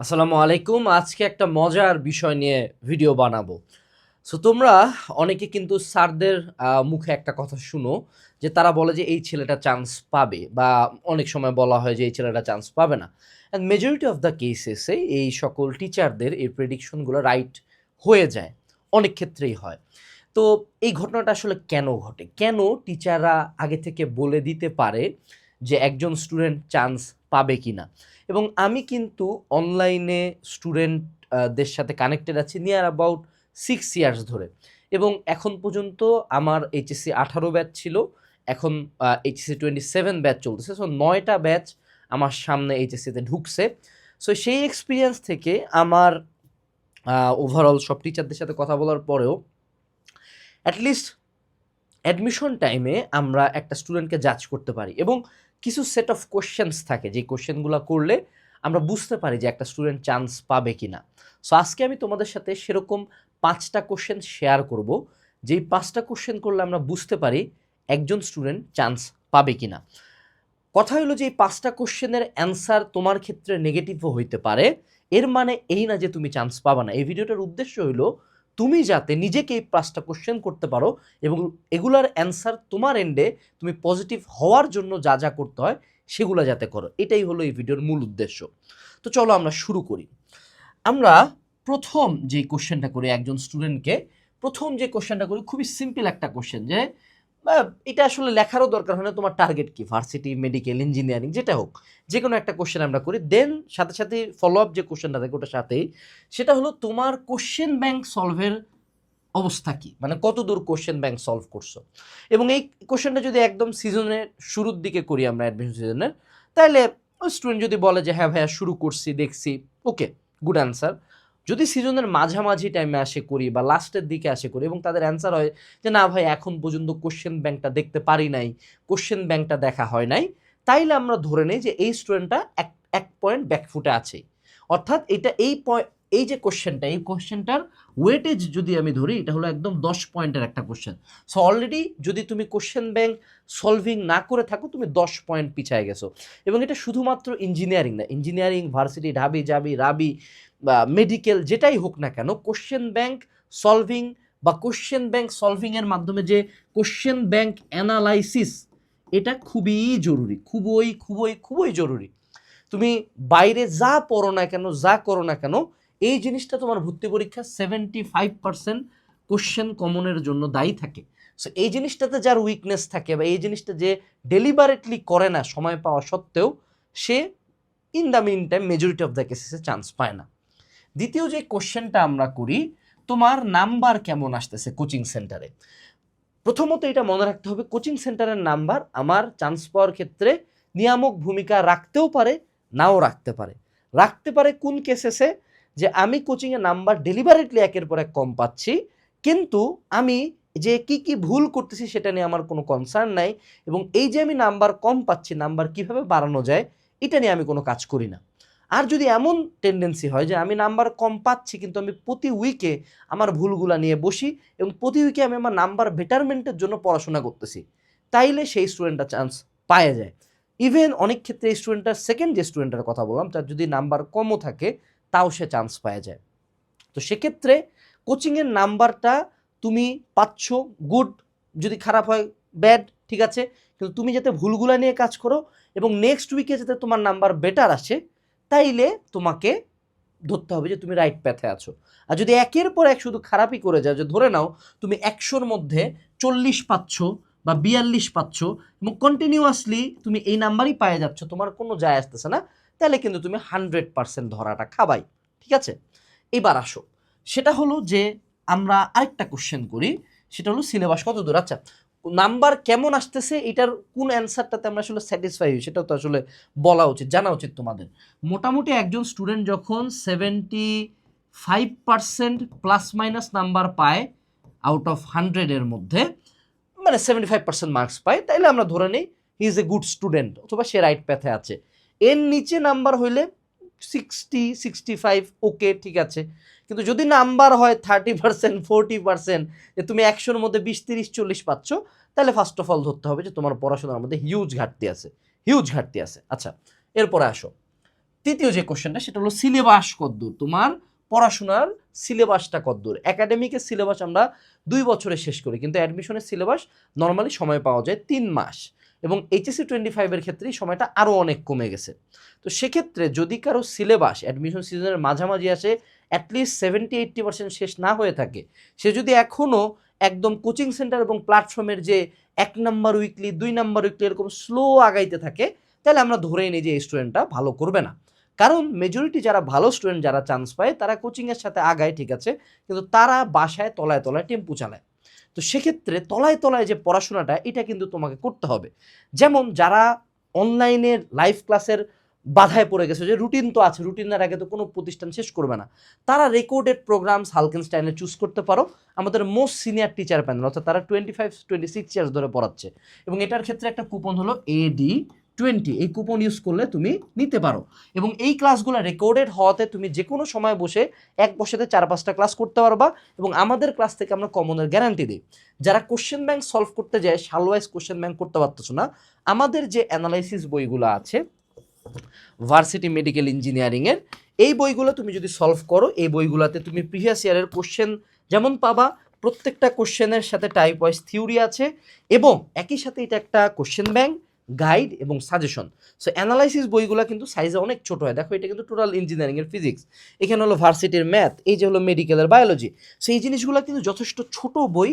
আসসালামু আলাইকুম। আজকে একটা মজার বিষয় নিয়ে ভিডিও বানাবো। সো তোমরা অনেকে কিন্তু স্যারদের মুখে একটা কথা শুনো যে তারা বলে যে এই ছেলেটা চান্স পাবে বা অনেক সময় বলা হয় যে এই ছেলেটা চান্স পাবে না। অ্যান্ড মেজরিটি অফ দ্য কেসেসে এই সকল টিচারদের এই প্রেডিকশনগুলো রাইট হয়ে যায়। অনেক ক্ষেত্রেই হয়। তো এই ঘটনাটা আসলে কেন ঘটে? কেন টিচাররা আগে থেকে বলে দিতে পারে? যে একজন স্টুডেন্ট চান্স পাবে কি না এবং আমি কিন্তু অনলাইনে স্টুডেন্টদের সাথে কানেক্টেড আছি নিয়ার অ্যাবাউট সিক্স ইয়ার্স ধরে। এবং এখন পর্যন্ত আমার এইচএসসি আঠারো ব্যাচ ছিল, এখন এইচএসসি টোয়েন্টি সেভেন ব্যাচ চলতেছে। সো নয়টা ব্যাচ আমার সামনে এইচএসসিতে ঢুকছে। সো সেই এক্সপিরিয়েন্স থেকে আমার ওভারঅল সব টিচারদের সাথে কথা বলার পরেও অ্যাটলিস্ট অ্যাডমিশন টাইমে আমরা একটা স্টুডেন্টকে জাজ করতে পারি। এবং কিছু সেট অফ কোশ্চেন্স থাকে, যে কোশ্চেনগুলো করলে আমরা বুঝতে পারি যে একটা স্টুডেন্ট চান্স পাবে কি না সো আজকে আমি তোমাদের সাথে সেরকম পাঁচটা কোশ্চেন শেয়ার করব, যেই পাঁচটা কোশ্চেন করলে আমরা বুঝতে পারি একজন স্টুডেন্ট চান্স পাবে কি না কথা হলো যে এই পাঁচটা কোশ্চেনের অ্যান্সার তোমার ক্ষেত্রে নেগেটিভও হইতে পারে, এর মানে এই না যে তুমি চান্স পাবা না। এই ভিডিওটার উদ্দেশ্য হলো তুমি যাতে নিজেকে এই পাঁচটা কোশ্চেন করতে পারো এবং এগুলার অ্যান্সার তোমার এন্ডে তুমি পজিটিভ হওয়ার জন্য যা যা করতে হয় সেগুলো যাতে করো। এটাই হলো এই ভিডিওর মূল উদ্দেশ্য। তো চলো আমরা শুরু করি। আমরা প্রথম যে কোশ্চেনটা করি একজন স্টুডেন্টকে প্রথম যে কোশ্চেনটা করি খুবই সিম্পল একটা কোশ্চেন যে এটা আসলে লেখারও দরকার হয় না। তোমার টার্গেট কি? ভার্সিটি মেডিকেল ইঞ্জিনিয়ারিং যেটা হোক যে কোনো একটা কোশ্চেন আমরা করি। দেন সাথে সাথে ফলো আপ যে কোশ্চেনটা থাকে, ওটার সাথেই, সেটা হলো তোমার কোশ্চেন ব্যাংক সলভের অবস্থা কি? মানে কত দূর কোশ্চেন ব্যাংক সলভ করছ? এবং এই কোশ্চেনটা যদি একদম সিজনের শুরুর দিকে করি আমরা অ্যাডমিশন সিজনের তাহলে স্টুডেন্ট যদি বলে যে হ্যাঁ ভাইয়া, শুরু করছি, দেখছি। ওকে গুড অ্যান্সার যদি সিজনের মাঝামাঝি টাইমে আসে করি বা লাস্টের দিকে আসে করি এবং তাদের অ্যান্সার হয় যে, না ভাই, এখন পর্যন্ত কোশ্চেন ব্যাংকটা দেখতে পারি নাই কোশ্চেন ব্যাংকটা দেখা হয় নাই। তাইলে আমরা ধরে নিই যে, এই স্টুডেন্টটা এক এক পয়েন্ট ব্যাকফুটে আছে অর্থাৎ এটা এই পয়েন্ট এই যে কোশ্চেনটা এই কোশ্চেনটার ওয়েটেজ যদি আমি ধরি, এটা হলো একদম দশ পয়েন্টের একটা কোশ্চেন সো অলরেডি যদি তুমি কোশ্চেন ব্যাংক সলভিং না করে থাকো, তুমি দশ পয়েন্ট পিছায় গেছো। এবং এটা শুধুমাত্র ইঞ্জিনিয়ারিং না ইঞ্জিনিয়ারিং ভার্সিটি ঢাবি, জাবি, রাবি, বা মেডিকেল যেটাই হোক না কেন কোশ্চেন ব্যাংক সলভিং বা কোশ্চেন ব্যাংক সলভিংয়ের মাধ্যমে যে কোশ্চেন ব্যাংক অ্যানালাইসিস এটা খুবই জরুরি, খুবই খুবই খুবই জরুরি। তুমি বাইরে যা পড়ো না কেন, যা করো না কেন এই জিনিসটা তোমার ভর্তি পরীক্ষা সেভেন্টি ফাইভ পার্সেন্ট কোশ্চেন কমনের জন্য দায়ী থাকে। সো এই জিনিসটাতে যার উইকনেস থাকে বা এই জিনিসটা যে ডেলিবারেটলি করে না সময় পাওয়া সত্ত্বেও, সে in the mean time majority of the কেসেসে chance পায় না। দ্বিতীয় যে কোশ্চেনটা আমরা করি, তোমার নাম্বার কেমন আসতেছে কোচিং সেন্টারে প্রথমত এটা মনে রাখতে হবে কোচিং সেন্টারের নাম্বার আমার চান্স পাওয়ার ক্ষেত্রে নিয়ামক ভূমিকা রাখতেও পারে, নাও রাখতে পারে। রাখতে পারে কোন কেসেসে যে আমি কোচিংয়ে নাম্বার ডেলিভারেটলি একের পর এক কম পাচ্ছি, কিন্তু আমি যে কি কি ভুল করতেছি সেটা নিয়ে আমার কোনো কনসার্ন নাই এবং এই যে আমি নাম্বার কম পাচ্ছি নাম্বার কীভাবে বাড়ানো যায়, এটা নিয়ে আমি কোনো কাজ করি না। আর যদি এমন টেন্ডেন্সি হয় যে আমি নাম্বার কম পাচ্ছি, কিন্তু আমি প্রতি উইকে আমার ভুলগুলা নিয়ে বসি এবং প্রতি উইকে আমি আমার নাম্বার বেটারমেন্টের জন্য পড়াশোনা করতেছি, তাইলে সেই স্টুডেন্টটা চান্স পাওয়া যায়। ইভেন অনেক ক্ষেত্রে স্টুডেন্টটার সেকেন্ড যে স্টুডেন্টের কথা বললাম, তার যদি নাম্বার কমও থাকে তাও সে চান্স পাওয়া যায়। তো সেক্ষেত্রে কোচিংয়ের নাম্বারটা তুমি পাচ্ছ গুড যদি খারাপ হয় ব্যাড ঠিক আছে? কিন্তু তুমি যাতে ভুলগুলা নিয়ে কাজ করো এবং নেক্সট উইকে যাতে তোমার নাম্বার বেটার আসে, তাইলে তোমাকে ধরতে হবে যে তুমি রাইট প্যাথে আছো। আর যদি একের পর এক শুধু খারাপই করে যাও, যে ধরে নাও তুমি একশোর মধ্যে চল্লিশ পাচ্ছ বা বিয়াল্লিশ পাচ্ছ এবং কন্টিনিউয়াসলি তুমি এই নাম্বারই পায়ে যাচ্ছ, তোমার কোনো যায় আসতেছে না। তাহলে কিন্তু তুমি হান্ড্রেড পার্সেন্ট ধরাটা খাবাই, ঠিক আছে? এবার আসো, সেটা হলো যে আমরা আরেকটা কোশ্চেন করি, সেটা হলো সিলেবাস কত দূর? আচ্ছা নাম্বার কেমন আসতেছে এটার কোন অ্যান্সারটাতে আমরা আসলে স্যাটিসফাই হই, সেটাও তো আসলে বলা উচিত, জানা উচিত তোমাদের। মোটামুটি একজন স্টুডেন্ট যখন seventy five percent plus minus number পায় আউট অফ হান্ড্রেডের মধ্যে মানে সেভেন্টি ফাইভ পার্সেন্ট মার্কস পায়, তাইলে আমরা ধরে নিই he is a good student অথবা সে রাইট প্যাথে আছে। এর নিচে নাম্বার হইলে সিক্সটি সিক্সটি ফাইভ ওকে ঠিক আছে। কিন্তু যদি নাম্বার হয় থার্টি পার্সেন্ট ফোরটি পার্সেন্ট যে তুমি একশোর মধ্যে বিশ, তিরিশ, চল্লিশ পাচ্ছ, তাহলে ফার্স্ট অফ অল ধরতে হবে যে তোমার পড়াশোনার মধ্যে হিউজ ঘাটতি আছে। হিউজ ঘাটতি আছে। আচ্ছা এরপরে আসো। তৃতীয় যে কোশ্চেনটা সেটা হলো সিলেবাস কদ্দূর তোমার পড়াশোনার সিলেবাসটা কদ্দূর একাডেমিকের সিলেবাস আমরা দুই বছরে শেষ করি, কিন্তু অ্যাডমিশনের সিলেবাস নর্মালি সময় পাওয়া যায় তিন মাস। এবং এইচএসসি টোয়েন্টি ফাইভের ক্ষেত্রে সময়টা আরও অনেক কমে গেছে। তো সেক্ষেত্রে যদি কারও সিলেবাস অ্যাডমিশন সিজনের মাঝামাঝি আসে অ্যাটলিস্ট সেভেন্টি এইট্টি পার্সেন্ট শেষ না হয়ে থাকে, সে যদি এখনও একদম কোচিং সেন্টার এবং প্ল্যাটফর্মের যে এক নাম্বার উইকলি দুই নাম্বার উইকলি এরকম স্লো আগাইতে থাকে, তাহলে আমরা ধরেই নিই যে এই স্টুডেন্টটা ভালো করবে না। কারণ মেজরিটি যারা ভালো স্টুডেন্ট যারা চান্স পায়, তারা কোচিংয়ের সাথে আগায়, ঠিক আছে? কিন্তু তারা বাসায় তলায় তলায় টেম্পু চালায়। তো সেক্ষেত্রে তলায় তলায় যে পড়াশোনাটা, এটা কিন্তু তোমাকে করতে হবে। যেমন যারা অনলাইনের লাইভ ক্লাসের বাধায় পড়ে গেছে, যে রুটিন তো আছে রুটিনের আগে তো কোনো প্রতিষ্ঠান শেষ করবে না। তারা রেকর্ডেড প্রোগ্রামস হালকেনস্টাইনে চুজ করতে পারো। আমাদের মোস্ট সিনিয়র টিচার প্যানেল অর্থাৎ তারা twenty five twenty six years ধরে পড়াচ্ছে। এবং এটার ক্ষেত্রে একটা কুপন হলো এডি টোয়েন্টি, এই কুপন ইউজ করলে তুমি নিতে পারো। এবং এই ক্লাসগুলো রেকর্ডেড হওয়াতে তুমি যে কোনো সময় বসে এক বসাতে চার পাঁচটা ক্লাস করতে পারবা এবং আমাদের ক্লাস থেকে আমরা কমনের গ্যারান্টি দিই। যারা কোশ্চেন ব্যাংক সলভ করতে যায় সালওয়াইজ কোশ্চেন ব্যাংক করতে পারতেছো না, আমাদের যে অ্যানালাইসিস বইগুলো আছে ভার্সিটি মেডিকেল ইঞ্জিনিয়ারিংয়ের এই বইগুলো তুমি যদি সলভ করো, এই বইগুলোতে তুমি প্রিভিয়াস ইয়ারের কোশ্চেন যেমন পাবা, প্রত্যেকটা কোশ্চেনের সাথে টাইপ ওয়াইজ থিওরি আছে এবং একই সাথে এটা একটা কোশ্চেন ব্যাংক গাইড এবং সাজেশন সো অ্যানালাইসিস বইগুলো কিন্তু সাইজে অনেক ছোট হয়। দেখো, এটা কিন্তু টোটাল ইঞ্জিনিয়ারিংয়ের ফিজিক্স এখানে হলো ভার্সিটির ম্যাথ এই যে হলো মেডিকেলের বায়োলজি সো এই জিনিসগুলো কিন্তু যথেষ্ট ছোট বই,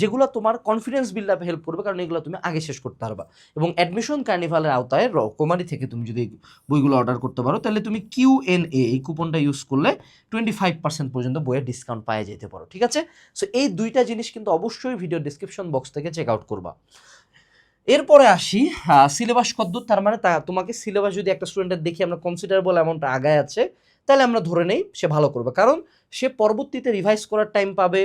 যেগুলো তোমার কনফিডেন্স বিল্ড আপে হেল্প করবে, কারণ এগুলো তুমি আগে শেষ করতে পারবা। এবং অ্যাডমিশন কার্নিভালের আওতায় রকমারি থেকে তুমি যদি বইগুলো অর্ডার করতে পারো, তাহলে তুমি কিউ এন এ এই কুপনটা ইউজ করলে টোয়েন্টি ফাইভ পার্সেন্ট পর্যন্ত বইয়ের ডিসকাউন্ট পাওয়া যেতে পারো, ঠিক আছে? সো এই দুইটা জিনিস কিন্তু অবশ্যই ভিডিও ডিসক্রিপশন বক্স থেকে চেক আউট করবা। এরপরে আসি সিলেবাস কদ্দূর, তার মানে তা, তোমাকে সিলেবাস যদি একটা স্টুডেন্টের দেখি আমরা কনসিডারেবল অ্যামাউন্টটা আগায় আছে, তাহলে আমরা ধরে নেই সে ভালো করবে। কারণ সে পরবর্তীতে রিভাইজ করার টাইম পাবে,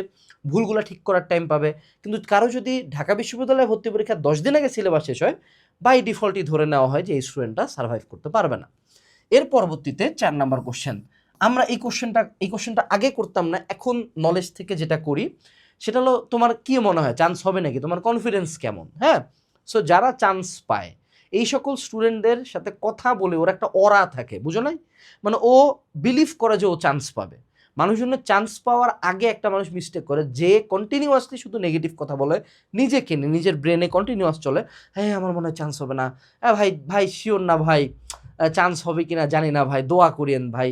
ভুলগুলো ঠিক করার টাইম পাবে। কিন্তু কারও যদি ঢাকা বিশ্ববিদ্যালয়ে ভর্তি পরীক্ষা দশ দিন আগে সিলেবাস শেষ হয় বাই ডিফল্টই ধরে নেওয়া হয় যে এই স্টুডেন্টটা সার্ভাইভ করতে পারবে না। এর পরবর্তীতে চার নাম্বার কোশ্চেন আমরা এই কোশ্চেনটা এই কোশ্চেনটা আগে করতাম না, এখন নলেজ থেকে যেটা করি, সেটা হলো তোমার কি মনে হয়? চান্স হবে নাকি? তোমার কনফিডেন্স কেমন? হ্যাঁ? সো যারা চান্স পায়, এই সকল স্টুডেন্টদের সাথে কথা বলে ওর একটা অরা থাকে, বুঝো নাই? মানে ও বিলিভ করে যে ও চান্স পাবে। মানুষজনের চান্স পাওয়ার আগে একটা মানুষ মিস্টেক করে, যে কন্টিনিউয়াসলি শুধু নেগেটিভ কথা বলে নিজেকে নিজের ব্রেনে কন্টিনিউয়াস চলে হ্যাঁ আমার মনে হয় চান্স হবে না। হ্যাঁ ভাই ভাই শিওর না ভাই চান্স হবে কি না জানি না ভাই, দোয়া করিয়েন ভাই।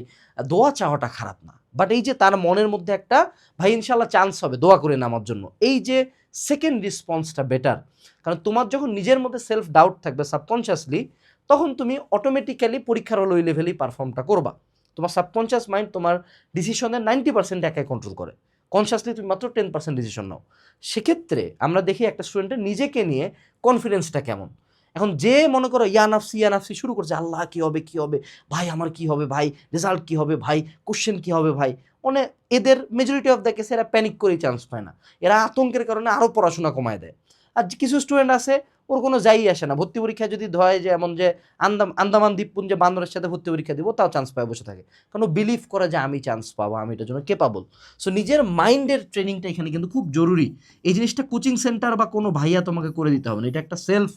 দোয়া চাওয়াটা খারাপ না। বাট এই যে তার মনের মধ্যে একটা, ভাই, ইনশাল্লাহ চান্স হবে, দোয়া করে আমার জন্য। এই যে সেকেন্ড রেসপন্সটা বেটার কারণ তোমার যখন নিজের মধ্যে সেলফ ডাউট থাকবে সাবকনশিয়াসলি তখন তুমি অটোমেটিক্যালি পরীক্ষার হলো ওই লেভেলেই পারফর্মটা করবা। তোমার সাবকনশিয়াস মাইন্ড তোমার ডিসিশনের নাইনটি পার্সেন্ট একাই কন্ট্রোল করে। কনসিয়াসলি তুমি মাত্র টেন পার্সেন্ট ডিসিশন নাও। সেক্ষেত্রে আমরা দেখি একটা স্টুডেন্টের নিজেকে নিয়ে কনফিডেন্সটা কেমন? এখন যে মনে করো ইয়ানাফসি ইয়ানাফসি শুরু করছে, আল্লাহ, কী হবে কী হবে? ভাই, আমার কী হবে ভাই? রেজাল্ট কী হবে ভাই? কোশ্চেন কী হবে ভাই? মানে এদের মেজরিটি অফ দ্য কেসে এরা প্যানিক করেই চান্স পায় না। এরা আতঙ্কের কারণে আরও পড়াশোনা কমায় দেয়। আর কিছু স্টুডেন্ট আছে, ওর কোনো যাই আসে না। ভর্তি পরীক্ষা যদি ধয় যে এমন যে আন্দাম, আন্দামান দ্বীপপুঞ্জে বান্দরের সাথে ভর্তি পরীক্ষা দিব, তাও চান্স পায় বসে থাকে। কারণ বিলিভ করে যে আমি চান্স পাবো, আমি এটার জন্য কেপাবল সো নিজের মাইন্ডের ট্রেনিংটা এখানে কিন্তু খুব জরুরি। এই জিনিসটা কোচিং সেন্টার বা কোনো ভাইয়া তোমাকে করে দিতে হবে না। এটা একটা সেলফ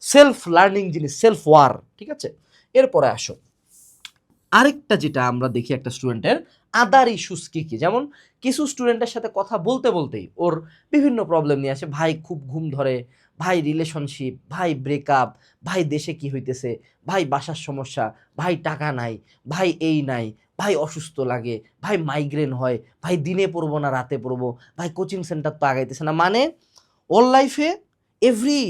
সেলফ লার্নিং জিনিস সেলফ ওয়ার ঠিক আছে? এরপরে আসো। আরেকটা যেটা আমরা দেখি একটা স্টুডেন্টের আদার ইস্যুস কী কী? যেমন কিছু স্টুডেন্টের সাথে কথা বলতে বলতেই ওর বিভিন্ন প্রবলেম নিয়ে আসে। ভাই খুব ঘুম ধরে, ভাই রিলেশনশিপ ভাই ব্রেকআপ ভাই দেশে কি হইতেছে, ভাই বাসার সমস্যা, ভাই টাকা নাই, ভাই এই নাই, ভাই অসুস্থ লাগে, ভাই মাইগ্রেন হয়, ভাই দিনে পড়ব না, রাতে পড়ব, ভাই কোচিং সেন্টার তো আগাইতেছে না। মানে অল লাইফে every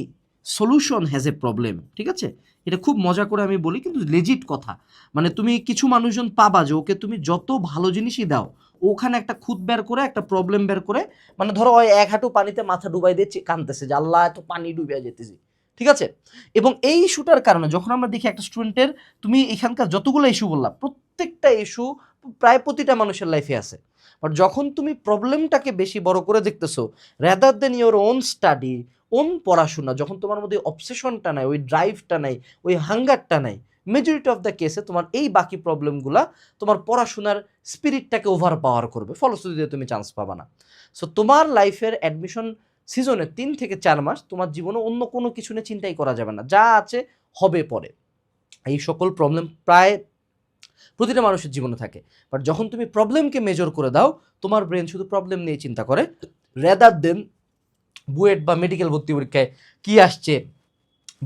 solution has a problem ঠিক আছে? এটা খুব মজা করে আমি বলি, কিন্তু লেজিট কথা। মানে তুমি কিছু মানুষজন পাবা যে ওকে তুমি যত ভালো জিনিসই দাও, ওখানে একটা খুদ বের করে, একটা প্রবলেম বের করে মানে ধরো ওই এক হাঁটু পানিতে মাথা ডুবাই দিয়ে কাঁদতেছে যে, আল্লাহ, এত পানি ডুবিয়া যেতেছি। ঠিক আছে? এবং এই ইস্যুটার কারণে যখন আমরা দেখি একটা স্টুডেন্টের তুমি এখানকার যতগুলো ইস্যু বললাম, প্রত্যেকটা ইস্যু প্রায় প্রতিটা মানুষের লাইফে আছে। বাট যখন তুমি প্রবলেমটাকে বেশি বড় করে দেখতেছো rather than your own study own পড়াশোনা, যখন তোমার মধ্যে অবসেশনটা নাই, ওই ড্রাইভটা নাই, ওই হাঙ্গারটা নাই মেজরিটি অফ দ্য কেসে তোমার এই বাকি প্রবলেমগুলা তোমার পড়াশোনার স্পিরিটটাকে ওভার পাওয়ার করবে। ফলশ্রুতিতে তুমি চান্স পাবা না। সো তোমার লাইফের অ্যাডমিশন সিজনে তিন থেকে চার মাস তোমার জীবনে অন্য কোনো কিছু নিয়ে চিন্তাই করা যাবে না। যা আছে হবে পরে। এই সকল প্রবলেম প্রায় প্রতিটা মানুষের জীবনে থাকে। বাট যখন তুমি প্রবলেমকে মেজর করে দাও, তোমার ব্রেন শুধু প্রবলেম নিয়ে চিন্তা করে। রেদার দেন বুয়েট বা মেডিকেল ভর্তি পরীক্ষায় কী আসছে,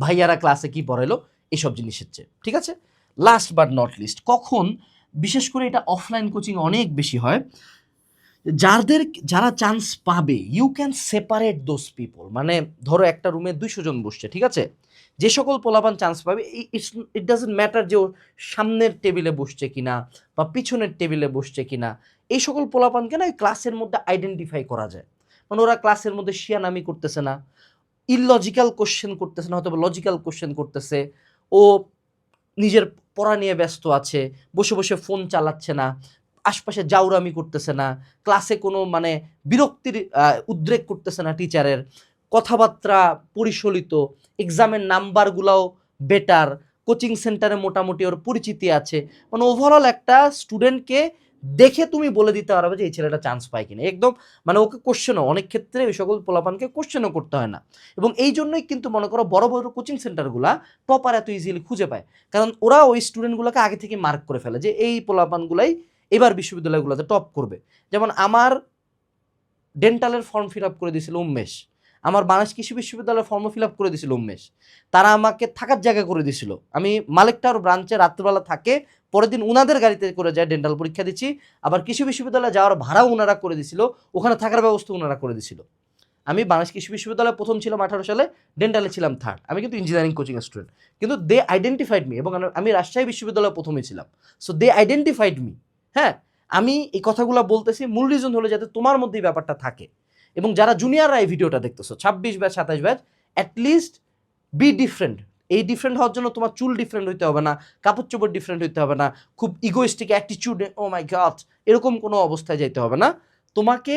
ভাইয়ারা ক্লাসে কি পড়াইলো, এসব জিনিস হচ্ছে ঠিক আছে? লাস্ট বাট নট লিস্ট কখন, বিশেষ করে এটা অফলাইন কোচিং অনেক বেশি হয় যাদের, যারা চান্স পাবে you can separate those people মানে ধরো একটা রুমে দুইশো জন বসছে, ঠিক আছে? যে সকল পোলাপান চান্স পাবে ইটস ইট ডাজেন্ট ম্যাটার যে ও সামনের টেবিলে বসছে কিনা বা পিছনের টেবিলে বসছে কিনা, এই সকল পোলাপানকে না ক্লাসের মধ্যে আইডেন্টিফাই করা যায়। মানে ওরা ক্লাসের মধ্যে শিয়ানামি করতেছে না ইললজিক্যাল কোশ্চেন করতেছে না হয়তো লজিক্যাল কোশ্চেন করতেছে, ও নিজের পড়া নিয়ে ব্যস্ত আছে, বসে বসে ফোন চালাচ্ছে না আশপাশে জাউরামি করতেছে না ক্লাসে কোনো মানে বিরক্তির উদ্রেক করতেছে না টিচারের কথাবার্তা পরিশলিত এক্সামের নাম্বারগুলাও বেটার কোচিং সেন্টারে মোটামুটি ওর পরিচিতি আছে। মানে ওভারঅল একটা স্টুডেন্টকে দেখে তুমি বলে দিতে পারবে যে, এই ছেলেটা চান্স পায় কিনা। একদম মানে ওকে কোশ্চেনও অনেক ক্ষেত্রে ওই সকল পোলাপানকে কোশ্চেনও করতে হয় না। এবং এই জন্যই কিন্তু মনে করো বড় বড় কোচিং সেন্টারগুলা টপার এত ইজিলি খুঁজে পায়। কারণ ওরা ওই স্টুডেন্টগুলোকে আগে থেকে মার্ক করে ফেলে যে, এই পোলাপানগুলাই এবার বিশ্ববিদ্যালয়গুলোতে টপ করবে। যেমন আমার ডেন্টালের ফর্ম ফিল আপ করে দিয়েছিল উমেশ। আমার বাংলাদেশ কৃষি বিশ্ববিদ্যালয়ের ফর্ম ফিল আপ করে দিয়েছিল উমেশ। তারা আমাকে থাকার জায়গা করে দিয়েছিল। আমি মালিকটার ব্রাঞ্চে রাত্রিবেলা থাকে, পরের দিন উনাদের গাড়িতে করে যায় ডেন্টাল পরীক্ষা দিচ্ছি। আবার কৃষি বিশ্ববিদ্যালয়ে যাওয়ার ভাড়াও ওনারা করে দিছিল ওখানে থাকার ব্যবস্থা ওনারা করে দিছিল আমি বাংলাদেশ কৃষি বিশ্ববিদ্যালয়ে প্রথম ছিলাম আঠারো সালে ডেন্টালে ছিলাম থার্ড আমি কিন্তু ইঞ্জিনিয়ারিং কোচিং স্টুডেন্ট কিন্তু দে আইডেন্টিফাইড মি এবং আমি রাজশাহী বিশ্ববিদ্যালয়ে প্রথমে ছিলাম। সো দে আইডেন্টিফাইড মি হ্যাঁ আমি এই কথাগুলো বলতেছি মূল রিজন হলো যাতে তোমার মধ্যে ব্যাপারটা থাকে। এবং যারা জুনিয়ররা এই ভিডিওটা দেখতেছো, ছাব্বিশ ব্যাচ সাতাশ batch at least be different এই ডিফারেন্ট হওয়ার জন্য তোমার চুল ডিফারেন্ট হইতে হবে না, কাপড় চোপড় ডিফারেন্ট হইতে হবে না, খুব ইগোইস্টিক অ্যাটিচিউড ও মাই গড এরকম কোনো অবস্থায় যাইতে হবে না। তোমাকে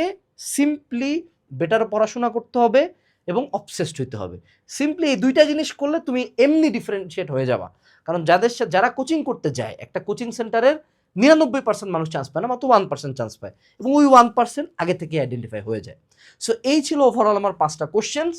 সিম্পলি বেটার পড়াশোনা করতে হবে এবং অবসেসড হইতে হবে। সিম্পলি এই দুইটা জিনিস করলে তুমি এমনি ডিফারেন্সিয়েট হয়ে যাবা। কারণ যাদের যারা কোচিং করতে যায়, একটা কোচিং সেন্টারের নিরানব্বই পার্সেন্ট মানুষ চান্স পায় না, মাত্র ওয়ান পার্সেন্ট চান্স পায়। এবং ওই ওয়ান পার্সেন্ট আগে থেকে আইডেন্টিফাই হয়ে যায়। সো এই ছিল ওভারঅল আমার পাঁচটা কোশ্চেন্স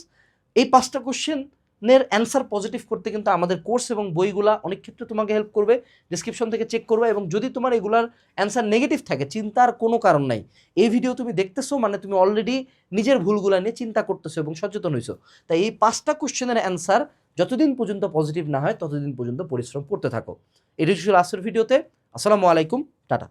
এই পাঁচটা কোশ্চেনের অ্যান্সার পজিটিভ করতে কিন্তু আমাদের কোর্স এবং বইগুলা অনেক ক্ষেত্রে তোমাকে হেল্প করবে। ডিসক্রিপশন থেকে চেক করবে এবং যদি তোমার এগুলার অ্যান্সার নেগেটিভ থাকে, চিন্তার কোনো কারণ নাই, এই ভিডিও তুমি দেখতেছো মানে তুমি অলরেডি নিজের ভুলগুলা নিয়ে চিন্তা করতেছো এবং সচেতন হয়েছো তাই এই পাঁচটা কোশ্চেনের অ্যান্সার যতদিন পর্যন্ত পজিটিভ না হয়, ততদিন পর্যন্ত পরিশ্রম করতে থাকো। এটি ছিল আজকের ভিডিওতে। আসসালামু আলাইকুম টাটা।